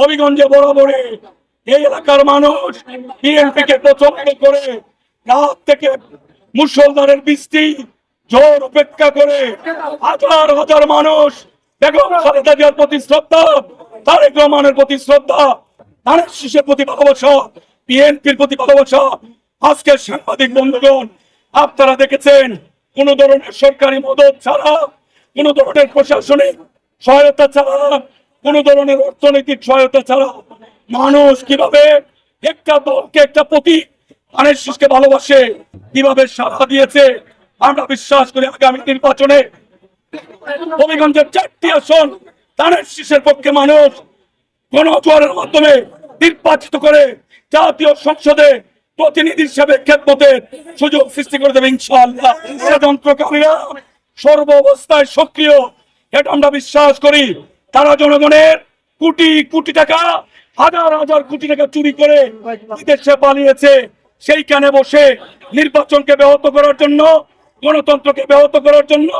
হবিগঞ্জে বরাবরে এই এলাকার মানুষ বিএনপি কে পছন্দ করে, রাত থেকে মুসলমানের বৃষ্টি, জোর উপেক্ষা করে হাজার হাজার মানুষ বেগম খালেদা জিয়ার প্রতি শ্রদ্ধা, তারেক রহমানের প্রতি শ্রদ্ধা ধানের শীষের প্রতি ভালোবাসা, বিএনপির প্রতি ভালোবাসা। আজকের সাংবাদিক বন্ধুগণ, আপনারা দেখেছেন, কোন ধরনের সরকারি মদত ছাড়া, কোন ধরনের প্রশাসনিক সহায়তা ছাড়া কোন ধরনের অর্থনৈতিক সহায়তা ছাড়া মানুষ কীভাবে একটা দলকে একটা প্রতীক ধানের শীষকে ভালোবাসে, কীভাবে সাড়া দিয়েছে, আমরা বিশ্বাস করি আগামী নির্বাচনে হবিগঞ্জের চারটি আসন ধানের শীষের পক্ষে মানুষ গণজোয়ারের মাধ্যমে নির্বাচিত করে জাতীয় সংসদে প্রতিনিধি হিসেবে খেদমতের সুযোগ সৃষ্টি করে দেবে ইনশাআল্লাহ। ষড়যন্ত্রকারীরা সর্ব অবস্থায় সক্রিয়, এটা আমরা বিশ্বাস করি। তারা জনগণের কোটি কোটি টাকা, হাজার হাজার কোটি টাকা চুরি করে বিদেশে পালিয়েছে। সেইখানে বসে নির্বাচনকে ব্যাহত করার জন্য, গণতন্ত্রকে ব্যাহত করার জন্য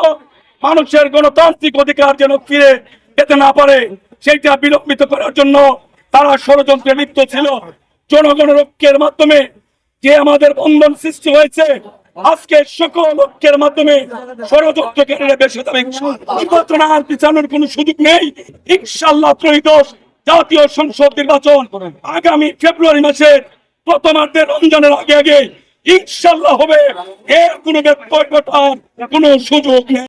মানুষের গণতান্ত্রিক অধিকার যেন ফিরে পেতে না পারে, সেইটা বিলম্বিত করার জন্য তারা ষড়যন্ত্রে লিপ্ত ছিল। জনগণের ঐক্যের মাধ্যমে যে আমাদের বন্ধন সৃষ্টি হয়েছে আজকে সকল ঐক্যের মাধ্যমে ষড়যন্ত্রকারীরা বেশি দামে নির্বাচন আর পিছানোর কোনো সুযোগ নেই। ইনশাল্লাহ ত্রয়োদশ জাতীয় সংসদ নির্বাচন আগামী ফেব্রুয়ারি মাসের প্রথমার্ধে রমজানের আগে আগে ইনশাল্লাহ হবে। এর কোনো ব্যত্যয় ঘটার কোনো সুযোগ নেই।